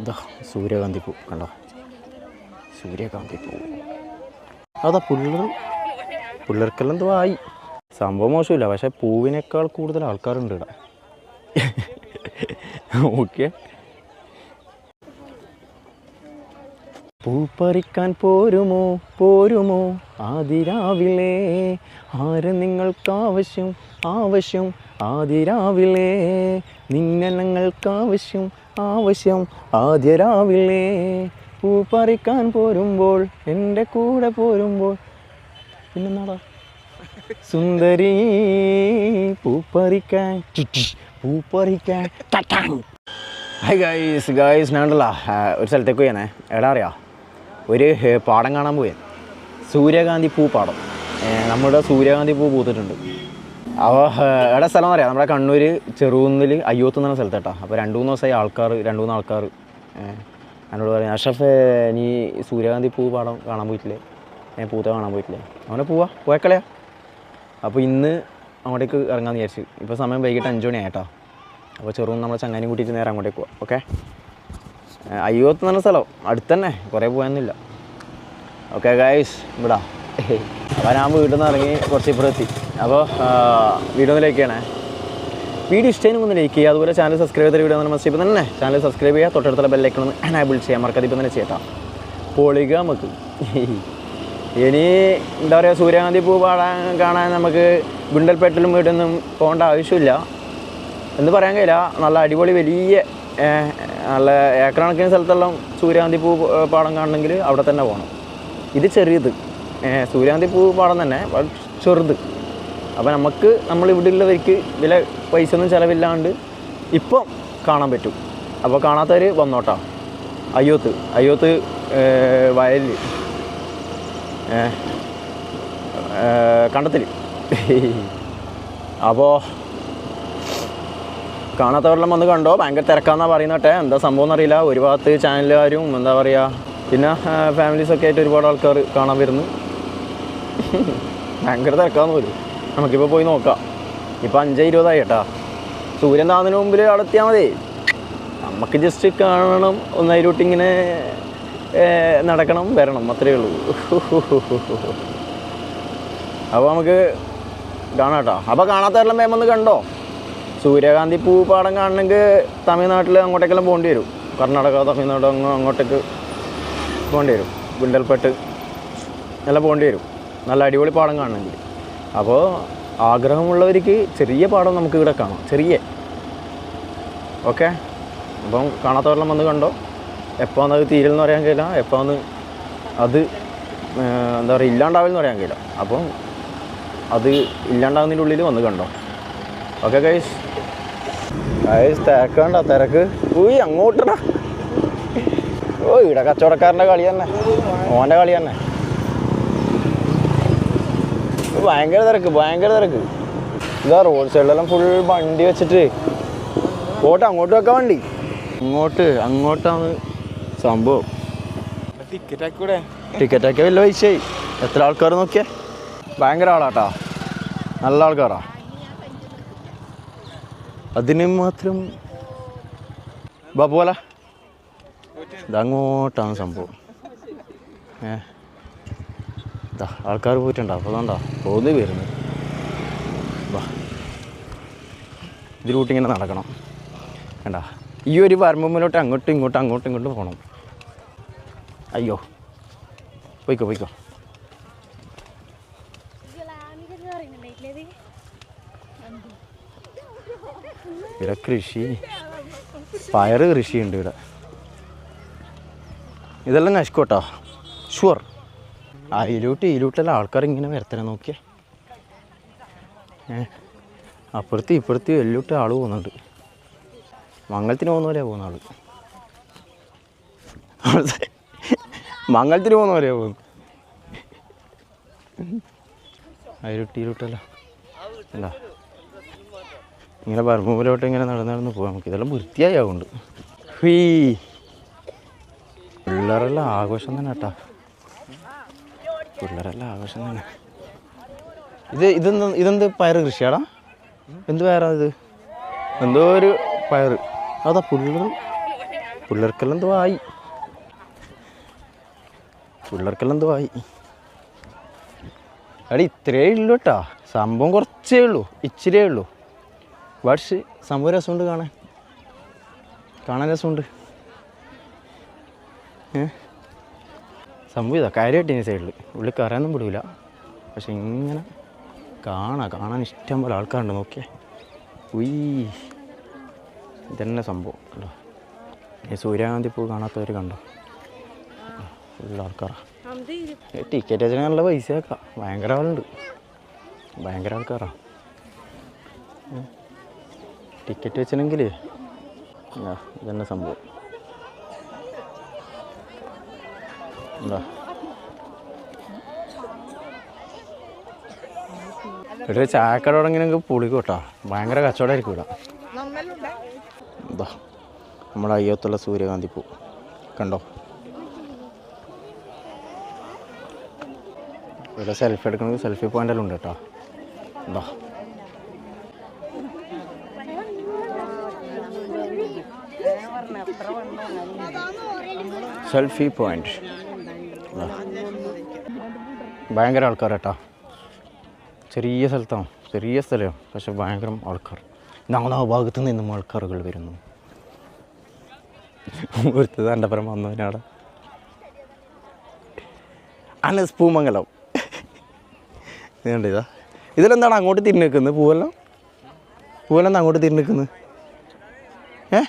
ഇതാ സൂര്യകാന്തി പൂ കണ്ടോ? സൂര്യകാന്തി പൂ. അതാ പുള്ളർ പുള്ളർക്കെല്ലാം എന്തോ ആയി. സംഭവം മോശമില്ല പക്ഷെ പൂവിനേക്കാൾ കൂടുതൽ ആൾക്കാരുണ്ട് ഇവിടെ. ഓക്കെ. പൂപ്പറിക്കാൻ പോരുമോ? പോരുമോ? ആതിരാവിലെ ആര് നിങ്ങൾക്കാവശ്യം? ആവശ്യം. ആതിരാവിലെ നിന്നെ ഞങ്ങൾക്കാവശ്യം. ആവശ്യം. ആദ്യ രാവിലെ പൂ പറിക്കാൻ പോരുമ്പോൾ എന്റെ കൂടെ പോരുമ്പോൾ. പിന്നെന്നാടാ? സുന്ദരി പൂപ്പറിക്കാൻ. പൂപ്പറിക്കാൻ. ഹൈ ഗായ്സ് ഗൈസ് ഞാനുണ്ടല്ല ഒരു സ്ഥലത്തേക്ക് പോയാണേ എടാ അറിയാം? ഒരു പാടം കാണാൻ പോയത് സൂര്യകാന്തി പൂ പാടം. നമ്മുടെ സൂര്യകാന്തി പൂ പൂത്തിട്ടുണ്ട്. അപ്പോൾ എവിടെ സ്ഥലം അറിയാം? നമ്മുടെ കണ്ണൂർ ചെറുകുന്നിൽ അയ്യോത്ത് എന്ന സ്ഥലത്തേട്ടാ. അപ്പോൾ രണ്ട് മൂന്ന് ദിവസമായി ആൾക്കാർ രണ്ട് മൂന്ന് ആൾക്കാർ എന്നോട് പറയാം അഷഫ് നീ സൂര്യകാന്തി പൂ പാടം കാണാൻ പോയിട്ടില്ലേ? ഞാൻ പൂത്ത കാണാൻ പോയിട്ടില്ലേ? അവനെ പോവാ പോയക്കളയാ അപ്പോൾ ഇന്ന് അങ്ങോട്ടേക്ക് ഇറങ്ങാമെന്ന് വിചാരിച്ചു. ഇപ്പോൾ സമയം വൈകിട്ട് അഞ്ച് മണി അപ്പോൾ ചെറുതും നമ്മളെ ചങ്ങാനും കൂട്ടിയിട്ട് നേരെ അങ്ങോട്ടേക്ക് പോവാം ഓക്കെ? അയ്യോത്ത് നല്ല സ്ഥലം. അടുത്തന്നെ. കുറേ പോകാനൊന്നുമില്ല ഓക്കെ ഗായ്സ് ഇവിടാ. അപ്പോൾ ഞാൻ വീട്ടിൽ നിന്ന് ഇറങ്ങി കുറച്ച് ഇപ്പുറം എത്തി. അപ്പോൾ വീഡിയോ ഒന്ന് വീഡിയോ ഇഷ്ടം ഒന്ന് ലൈക്ക് ചെയ്യുക. അതുപോലെ ചാനൽ സബ്സ്ക്രൈബ് ചെയ്ത വീഡിയോ നമ്മൾ ഇപ്പോൾ തന്നെ ചാനൽ സബ്സ്ക്രൈബ് ചെയ്യുക. തൊട്ടടുത്തുള്ള ബെല്ലൈക്കൺ ഒന്ന് എനാബിൾ ചെയ്യാം മറക്കാതെ ഇപ്പം തന്നെ ചെയ്യട്ടോ. പൊളിക നമുക്ക്. ഇനി എന്താ പറയുക സൂര്യകാന്തി പൂ പാടാൻ കാണാൻ നമുക്ക് ഗുണ്ടൽപേട്ടിലും വീടൊന്നും പോകേണ്ട ആവശ്യമില്ല. എന്ന് പറയാൻ കഴിയില്ല. നല്ല അടിപൊളി വലിയ നല്ല ഏക്കറണക്കിന് സ്ഥലത്തെല്ലാം സൂര്യകാന്തി പൂ പാടം കാണണമെങ്കിൽ അവിടെ തന്നെ പോകണം. ഇത് ചെറിയത്. സൂര്യകാന്തി പൂ പാടം തന്നെ ചെറുത്. അപ്പോൾ നമുക്ക് നമ്മൾ ഇവിടെ ഉള്ളവർക്ക് വില പൈസ ഒന്നും ചിലവില്ലാണ്ട് ഇപ്പം കാണാൻ പറ്റും. അപ്പോൾ കാണാത്തവർ വന്നോട്ടാ. അയ്യോത്ത് അയ്യോത്ത് വയലിൽ കണ്ടത്തിൽ അപ്പോൾ കാണാത്തവരെല്ലാം വന്ന് കണ്ടോ? ഭയങ്കര തിരക്കാന്നാ പറയുന്നട്ടെ. എന്താ സംഭവം എന്നറിയില്ല. ഒരു ഭാഗത്ത് ചാനലുകാരും എന്താ പറയുക പിന്നെ ഫാമിലീസൊക്കെ ആയിട്ട് ഒരുപാട് ആൾക്കാർ കാണാൻ വരുന്നു. ഭയങ്കര തിരക്കാന്ന് പോലും. നമുക്കിപ്പോൾ പോയി നോക്കാം. ഇപ്പം അഞ്ച് ഇരുപതായി കേട്ടാ. സൂര്യൻ താന്നതിന് മുമ്പിൽ അവിടെ മതി. നമുക്ക് ജസ്റ്റ് കാണണം. ഒന്നായിരൂട്ടി ഇങ്ങനെ നടക്കണം വരണം. അത്രയേ ഉള്ളൂ. അപ്പോൾ നമുക്ക് കാണാം കേട്ടോ. അപ്പോൾ കാണാത്തവരെല്ലാം വേമെന്ന് കണ്ടോ? സൂര്യകാന്തി പൂ പാടം കാണണമെങ്കിൽ തമിഴ്നാട്ടിൽ അങ്ങോട്ടേക്കെല്ലാം പോകേണ്ടി വരും. കർണാടക തമിഴ്നാട് അങ്ങ് അങ്ങോട്ടേക്ക് പോകേണ്ടി വരും. ഗുണ്ടൽപ്പെട്ട് എല്ലാം പോകേണ്ടി വരും. നല്ല അടിപൊളി പാടം കാണണമെങ്കിൽ. അപ്പോൾ ആഗ്രഹമുള്ളവർക്ക് ചെറിയ പാടം നമുക്ക് ഇവിടെ കാണാം. ചെറിയ. ഓക്കെ? അപ്പം കാണാത്തവരെല്ലാം വന്ന് കണ്ടോ? എപ്പോൾ അത് തീരുമെന്ന് പറയാൻ കഴിയില്ല. എപ്പോൾ അത് അത് എന്താ പറയുക ഇല്ലാണ്ടാവില്ലെന്ന് പറയാൻ കഴിയില്ല. അപ്പം അത് ഇല്ലാണ്ടാകുന്നതിന്റെ ഉള്ളിൽ വന്ന് കണ്ടോ? ഓക്കെ ഗൈസ് ഗൈസ് തിരക്കണ്ട? തിരക്ക്. ഉയ് അങ്ങോട്ടടാ. ഓ ഇവിടെ കച്ചവടക്കാരന്റെ കളി തന്നെ. ഓന്റെ കളി തന്നെ. ഭയങ്കര തിരക്ക് ഭയങ്കര തിരക്ക്. ഇതാ റോഡ് സൈഡിലെല്ലാം ഫുൾ വണ്ടി വെച്ചിട്ട്. പോട്ടെ അങ്ങോട്ട് വെക്കാൻ വണ്ടി. അങ്ങോട്ട് അങ്ങോട്ടാണ് സംഭവം. ടിക്കറ്റ് ആക്കൂടെ? ടിക്കറ്റൊക്കെ വലിയ പൈസയായി. എത്ര ആൾക്കാർ നോക്കിയേ? ഭയങ്കര ആളാട്ടാ. നല്ല ആൾക്കാരാ. അതിന് മാത്രം ബാ പോല ഇതങ്ങോട്ടാണ് സംഭവം. ഏ ആൾക്കാർ പോയിട്ടുണ്ടോ. അപ്പോൾ അതുകൊണ്ടാ പോകുന്നേ വരുന്നത് വാ ഇതിലൂട്ട് ഇങ്ങനെ നടക്കണം. വേണ്ട ഈ ഒരു വരമ്പുമ്പിലോട്ട് അങ്ങോട്ടും ഇങ്ങോട്ടും അങ്ങോട്ടും ഇങ്ങോട്ടും പോകണം അയ്യോ പോയിക്കോ പോയിക്കോ. ഇവിടെ കൃഷി പയർ കൃഷിയുണ്ട് ഇവിടെ. ഇതെല്ലാം നശിക്കോട്ടോ? ഷുവർ അയിലൂട്ട് ഇതിലൂട്ടെല്ലാം ആൾക്കാർ ഇങ്ങനെ വരത്തനെ നോക്കിയേ. അപ്പുറത്ത് ഇപ്പുറത്ത് എല്ലോട്ട് ആൾ പോകുന്നുണ്ട്. മംഗലത്തിന് പോകുന്ന പോലെയാണ് പോകുന്ന ആൾ. മംഗലത്തിന് പോകുന്ന പോലെയാണ് പോകുന്നത് അതിലൊട്ടിയിലോട്ടല്ല അല്ല ഇങ്ങനെ പറമ്പൂരിലോട്ട് ഇങ്ങനെ നടന്ന് നടന്ന് പോകാം നമുക്ക് ഇതെല്ലാം വൃത്തിയായി ആവുന്നുണ്ട്. ഹീ പിള്ളേരെല്ലാം ആഘോഷം തന്നെ കേട്ടാ. പിള്ളേരെല്ലാം ആഘോഷം തന്നെ. ഇത് ഇതെന്ത് ഇതെന്ത് പയർ കൃഷിയാടാ? എന്ത് പയറാ ഇത്? എന്തോ ഒരു പയർ അതാ പിള്ളേർ പിള്ളേർക്കെല്ലാം എന്തോ ആയി. പിള്ളേർക്കെല്ലാം എന്തോ ആയി. അവിടെ ഇത്രയേ ഉള്ളൂ കേട്ടാ. സംഭവം കുറച്ചേ ഉള്ളൂ. ഇച്ചിരിയേ ഉള്ളൂ. പക്ഷേ സംഭവം രസമുണ്ട് കാണാൻ. കാണാൻ രസമുണ്ട്. സംഭവം ഇതാ കാര്യമായിട്ട് ഈ സൈഡിൽ ഉള്ളിൽ കയറാനൊന്നും വിടൂല. പക്ഷെ ഇങ്ങനെ കാണാം കാണാൻ ഇഷ്ടം പോലെ ആൾക്കാരുണ്ട് നോക്കിയേ. ഉയ്യ് ഇതന്നെ സംഭവം കണ്ടോ? ഈ സൂര്യകാന്തി പൂ കാണാത്തവർ കണ്ടോ? ഉള്ള ആൾക്കാരാ. ടിക്കറ്റ് വെച്ചാൽ നല്ല പൈസ ആക്കാം. ഭയങ്കര ആളുണ്ട്. ഭയങ്കര ആൾക്കാരാ. ടിക്കറ്റ് വെച്ചില്ലെങ്കിൽ ഇതന്നെ സംഭവം. എന്താ ഇവിടെ ചായക്കട തുടങ്ങിയെങ്കിൽ പൊളിക്കോട്ടാ. ഭയങ്കര കച്ചവടമായിരിക്കും ഇവിടെ. എന്താ നമ്മുടെ അയ്യത്തുള്ള സൂര്യകാന്തി പൂ. കണ്ടോ? ഇവിടെ സെൽഫി എടുക്കണമെങ്കിൽ സെൽഫി പോയിന്റെല്ലാം ഉണ്ട് കേട്ടോ. എന്താ സെൽഫി പോയിന്റ്. ഭയങ്കര ആൾക്കാർ കേട്ടോ ചെറിയ സ്ഥലത്താണ് ചെറിയ സ്ഥലമാണ് പക്ഷെ ഭയങ്കര ആൾക്കാർ. ഞങ്ങളുടെ ആ ഭാഗത്ത് നിന്നും ആൾക്കാരുകൾ വരുന്നു. ഒരുത്തത് എന്റെ പരം വന്നവനാടെ അനസ് പൂമംഗലം. ഇതിലെന്താണ് അങ്ങോട്ട് തിരിഞ്ഞ് നിൽക്കുന്നത്? പൂവെല്ലാം? പൂവെല്ലാം അങ്ങോട്ട് തിരിഞ്ഞ് നിൽക്കുന്നത് ഏ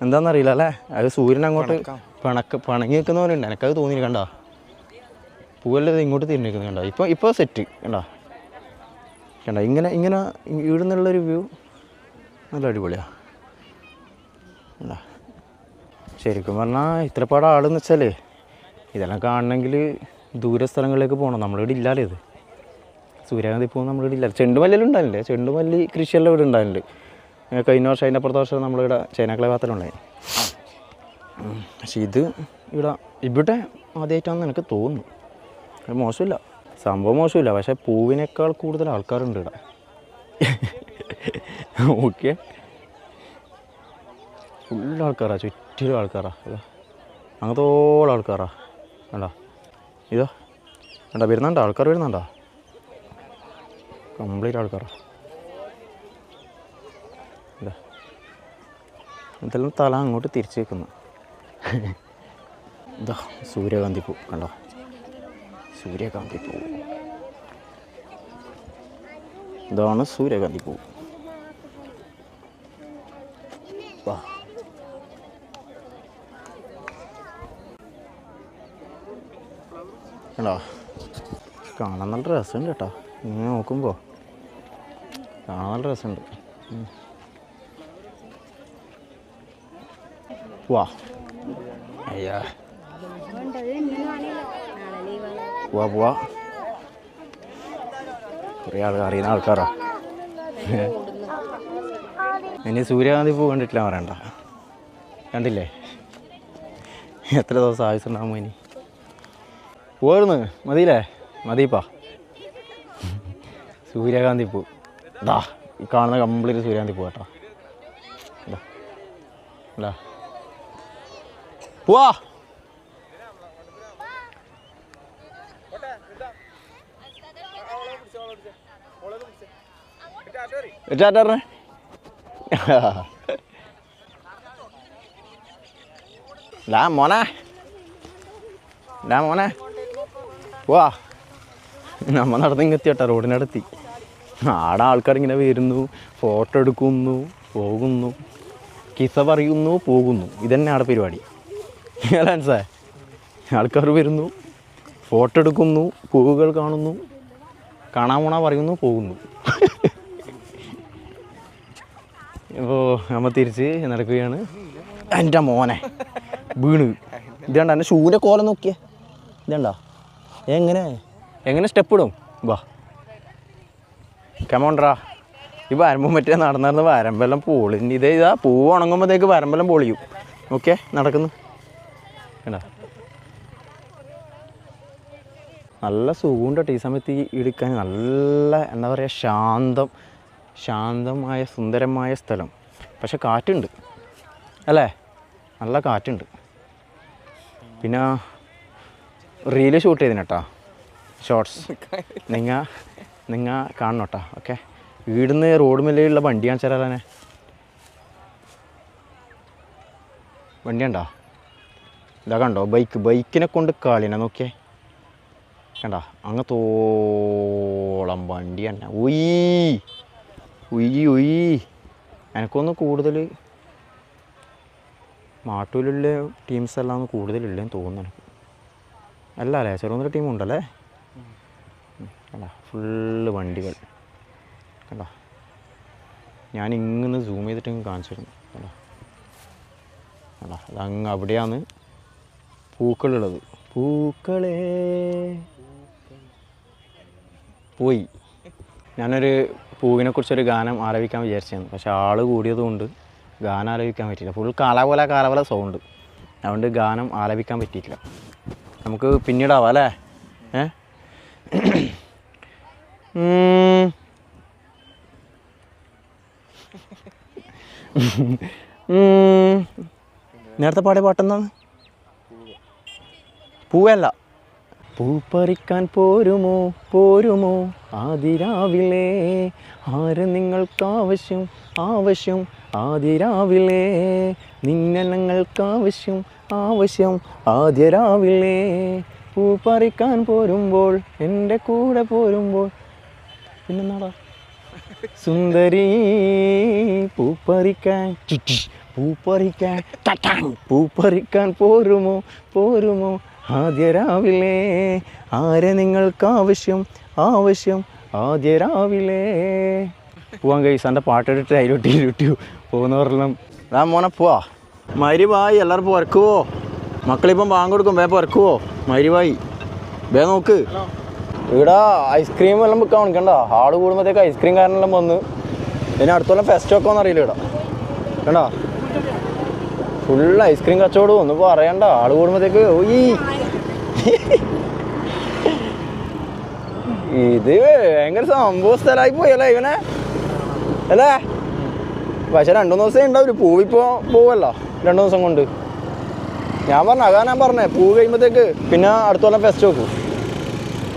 എന്താണെന്നറിയില്ല അല്ലേ? അത് സൂര്യൻ അങ്ങോട്ട് പിണക്ക്. പിണങ്ങി നിൽക്കുന്ന പോലെ ഉണ്ട്. എനിക്കത് തോന്നി കണ്ടോ? പൂവല്ലത് ഇങ്ങോട്ട് തിരിഞ്ഞ് നിൽക്കുന്നത് കണ്ടോ? ഇപ്പോൾ ഇപ്പോൾ സെറ്റ് കണ്ടോ? കണ്ടോ? ഇങ്ങനെ ഇങ്ങനെ ഇവിടെ നിന്നുള്ളൊരു വ്യൂ നല്ല അടിപൊളിയാണ് കണ്ടോ? ശരിക്കും പറഞ്ഞാൽ ഇത്രപ്പാട് ആളെന്ന് വെച്ചാലേ ഇതെല്ലാം കാണണമെങ്കിൽ ദൂര സ്ഥലങ്ങളിലേക്ക് പോകണം നമ്മളിവിടെ ഇല്ലാലേ ഇത്. സൂര്യകാന്തി പോകുമ്പോൾ നമ്മളിവിടെ ഇല്ല ചെണ്ടുമല്ലിൽ ഉണ്ടാവില്ലേ? ചെണ്ടുമല്ലി കൃഷിയെല്ലാം ഇവിടെ ഉണ്ടായിട്ടുണ്ട് ഏ, കഴിഞ്ഞ വർഷം അതിന്റെ അപ്പുറത്തെ വർഷം നമ്മളിവിടെ ചൈനക്കളെ ഭാഗത്തിലുണ്ടായി. പക്ഷെ ഇത് ഇവിടെ ഇവിടെ ആദ്യമായിട്ടാണെന്ന് എനിക്ക് തോന്നുന്നു. മോശമില്ല. സംഭവം മോശമില്ല. പക്ഷേ പൂവിനേക്കാൾ കൂടുതൽ ആൾക്കാരുണ്ട് ഇവിടെ. ഓക്കെ. ഫുൾ ആൾക്കാരാ ചുറ്റിലും ആൾക്കാരാ. ഇതാ. അങ്ങനത്തോളം ആൾക്കാരാ. കണ്ടോ? ഇതോ. കണ്ടോ? വരുന്നുണ്ടോ? ആൾക്കാർ വരുന്നുണ്ടോ? കംപ്ലീറ്റ് ആൾക്കാരാ. ഇതെല്ലാം തല അങ്ങോട്ട് തിരിച്ചു വെക്കുന്നു ഇതാ സൂര്യകാന്തി പൂ കണ്ടോ? സൂര്യകാന്തി പൂ. ഇതാണ് സൂര്യകാന്തി പൂ. കണ്ടോ? കാണാൻ നല്ല രസമുണ്ട് കേട്ടോ. ഇങ്ങനെ നോക്കുമ്പോൾ കാണാൻ നല്ല രസമുണ്ട്. വാ. അയ്യാ. പോവാ പോവാ. കുറേ ആൾക്കാർ അറിയുന്ന ആൾക്കാരാ. ഇനി സൂര്യകാന്തി പൂ കണ്ടിട്ടില്ല പറയണ്ട. കണ്ടില്ലേ? എത്ര ദിവസം ആവശ്യമുണ്ടാകുമ്പോൾ ഇനി? പോയിരുന്നു മതിയില്ലേ? മതിപ്പാ. സൂര്യകാന്തി പൂ. ഇതാ ഈ കാണുന്ന കംപ്ലീറ്റ് സൂര്യകാന്തി പൂ കേട്ടോ. ഇതാ ഇതാ പോവാ ടാറ്ററിനെ ലാ മോനെ. ലാ മോനെ. പോവാ നമ്മ നടന്ന് എത്തിയട്ടാ റോഡിനടുത്തി. ആടെ ആൾക്കാർ ഇങ്ങനെ വരുന്നു ഫോട്ടോ എടുക്കുന്നു പോകുന്നു കിസ പറയുന്നു പോകുന്നു. ഇതന്നെ ആടെ പരിപാടി. മനസ്സേ ആൾക്കാർ വരുന്നു ഫോട്ടോ എടുക്കുന്നു പൂവുകൾ കാണുന്നു കാണാൻ പോണ പറയുന്നു പോകുന്നു. ഇപ്പോൾ നമ്മൾ തിരിച്ച് നടക്കുകയാണ്. എന്റെ മോനെ വീണ്. ഇതേണ്ട എന്റെ ഷൂവിന്റെ കോലം നോക്കിയേ. ഇതേണ്ട എങ്ങനെ? എങ്ങനെ സ്റ്റെപ്പ് ഇടും? വാ. കമോണ്ട്രാ ഈ വരമ്പ് മറ്റേ നടന്നിരുന്ന നടന്ന് വരമ്പെല്ലാം പോളി. ഇതേ ഇതാ പൂവ് ഉണങ്ങുമ്പോഴത്തേക്ക് വരമ്പെല്ലാം പൊളിയും. ഓക്കെ നടക്കുന്നു. കണ്ടാ? നല്ല സുഖമുണ്ട് കേട്ടോ. ഈ സമയത്ത് ഈ എടുക്കാൻ നല്ല എന്താ പറയുക ശാന്തം ശാന്തമായ സുന്ദരമായ സ്ഥലം. പക്ഷെ കാറ്റുണ്ട്. അല്ലേ? നല്ല കാറ്റുണ്ട്. പിന്നെ റീൽ ഷൂട്ട് ചെയ്തിന് കേട്ടോ. ഷോർട്സ്. നിങ്ങ നിങ്ങ കാണണം കേട്ടോ. ഓക്കെ. വീടിന്ന് റോഡ് മേലെയുള്ള വണ്ടി കാണിച്ചാലേ വണ്ടി ഉണ്ടോ ഇതാ കണ്ടോ ബൈക്ക് ബൈക്കിനെ കൊണ്ട് കളിനെ നോക്കിയേ. കണ്ട അങ്ങ് തോളം വണ്ടി തന്നെ. ഉയ്യ് ഉയ് ഉയ്. എനിക്കൊന്ന് കൂടുതൽ മാട്ടൂലുള്ള ടീംസ് എല്ലാം ഒന്ന് കൂടുതലില്ലെന്ന് തോന്നുന്നു എനിക്ക്. അല്ല അല്ലേ ചെറുന്നൊരു ടീം ഉണ്ടല്ലേ? കണ്ട ഫുള്ള് വണ്ടികൾ. കണ്ട ഞാൻ ഇങ്ങനെ സൂം ചെയ്തിട്ട് കാണിച്ചിരുന്നു കണ്ട കണ്ട അതങ്ങ് അവിടെയാണ് പൂക്കളുള്ളത്. പൂക്കളേ. പോയി. ഞാനൊരു പൂവിനെ കുറിച്ചൊരു ഗാനം ആലപിക്കാൻ വിചാരിച്ചായിരുന്നു പക്ഷെ ആൾ കൂടിയതുകൊണ്ട് ഗാനം ആലപിക്കാൻ പറ്റിയില്ല. ഫുൾ കാലാപോലെ കാലാപോലെ സൗണ്ട്. അതുകൊണ്ട് ഗാനം ആലപിക്കാൻ പറ്റിയിട്ടില്ല. നമുക്ക് പിന്നീടാവാം അല്ലേ? ഏ. നേരത്തെ പാടിയ പാട്ടെന്താണ്? പൂവല്ല. പൂപ്പറിക്കാൻ പോരുമോ? പോരുമോ? ആതിരാവിലെ ആര് നിങ്ങൾക്കാവശ്യം? ആവശ്യം. ആതിരാവിലെ നിന്നെ ഞങ്ങൾക്കാവശ്യം. ആവശ്യം. ആദ്യരാവിലെ പൂപ്പറിക്കാൻ പോരുമ്പോൾ എന്റെ കൂടെ പോരുമ്പോൾ. പിന്നെന്നാടാ? സുന്ദരി പൂപ്പറിക്കാൻ പൂപ്പറിക്കാൻ. പൂപ്പറിക്കാൻ പോരുമോ? പോരുമോ? ആദ്യ രാവിലെ ആരെ നിങ്ങൾക്ക് ആവശ്യം. ആവശ്യം ആദ്യ രാവിലെ പോവാൻ കഴിച്ചു എന്റെ പാട്ടെടുത്ത് അതിലൊട്ടി ഇരുട്ടി പോകുന്ന പറഞ്ഞാൽ ഞാൻ മോനെ പോവാ. മരുവായി എല്ലാവരും പുറക്കുവോ മക്കളിപ്പം ബാങ്ക് കൊടുക്കും വേ പുറക്കുവോ മരുവായി. വേ നോക്ക്. ഇവിടെ ഐസ്ക്രീം എല്ലാം വിൽക്കാൻ കാണിക്കണ്ട ആൾ കൂടുമ്പോഴത്തേക്ക് ഐസ്ക്രീം കാരനെല്ലാം വന്ന്. ഇനി അടുത്തോളം ഫെസ്റ്റ് അറിയില്ല ഇവിടെ. കണ്ടോ? ഫുൾ ഐസ്ക്രീം കച്ചവടം ഒന്നും പറയണ്ട. ആൾ കൂടുമ്പോഴത്തേക്ക് ഈ ഇത് ഭയങ്കര സംഭവ സ്ഥലമായി പോയല്ലേ ഇവനെ? അല്ലേ? പക്ഷെ രണ്ടു ദിവസം ഉണ്ടാവില്ല പൂവിപ്പോ പോവല്ലോ രണ്ടു ദിവസം കൊണ്ട്. ഞാൻ പറഞ്ഞ അതാ ഞാൻ പറഞ്ഞേ പൂ കഴിയുമ്പോഴത്തേക്ക് പിന്നെ അടുത്തോളം ഫെസ്റ്റ് നോക്കൂ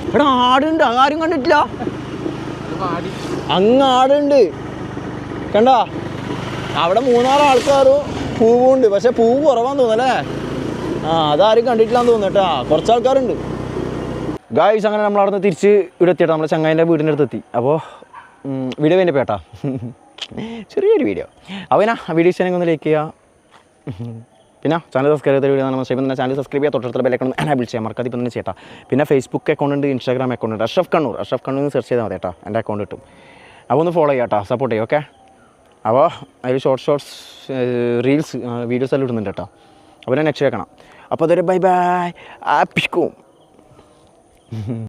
ഇവിടെ ആടുണ്ട് ആരും കണ്ടിട്ടില്ല? അങ്ങ് ആടുണ്ട്. കണ്ടാ? അവിടെ മൂന്നാറ് ആൾക്കാരും പൂവുണ്ട്. പക്ഷെ പൂവ് കുറവാന്ന് തോന്നല്ലേ ആ അതാരും കണ്ടിട്ടില്ലാന്ന് തോന്നുന്നു കുറച്ച് ആൾക്കാരുണ്ട്. ഗായ്സ് അങ്ങനെ നമ്മൾ അവിടെ നിന്ന് തിരിച്ച് ഇവിടെ എത്തിയിട്ട്. നമ്മുടെ ചങ്ങായിന്റെ വീടിന്റെ അടുത്ത് എത്തി. അപ്പോൾ വീഡിയോ വേണ്ടി പേട്ടാ? ചെറിയൊരു വീഡിയോ അപ്പോൾ പിന്നെ വീഡിയോ ഇഷ്ടമെങ്കിൽ ഒന്ന് ലൈക്ക് ചെയ്യുക. പിന്നെ ചാനൽ സബ്സ്ക്രൈബ് ചെയ്ത വീഡിയോ നമ്മൾ ചെയ്യുമ്പോൾ ചാനൽ സബ്സ്ക്രൈബ് ചെയ്യുക തൊട്ടടുത്ത ബെല്ലൈക്കൺ എനാബിൾ ചെയ്യാം മറക്കാതെ ഇപ്പം തന്നെ ചേട്ടാ പിന്നെ ഫേസ്ബുക്ക് അക്കൗണ്ട് ഉണ്ട് ഇൻസ്റ്റാഗ്രാം അക്കൗണ്ട് ഉണ്ട്. അഷഫ് കണ്ണൂർ അഷഫ് കണ്ണൂർ സെർച്ച് ചെയ്താൽ മതി കേട്ടോ. എന്റെ അക്കൗണ്ട് കിട്ടും. അപ്പോൾ ഒന്ന് ഫോളോ ചെയ്യാം കേട്ടോ. സപ്പോർട്ട് ചെയ്യും ഓക്കെ അപ്പോൾ അതിൽ ഷോർട്ട് ഷോർട്ട്സ് റീൽസ് വീഡിയോസ് എല്ലാം ഇടുന്നുണ്ട് കേട്ടോ. അപ്പോൾ ഞാൻ നെക്സ്റ്റ് വെക്കണം അപ്പോൾ അതൊരു ബൈ ബൈ ആപ്പിക്കും.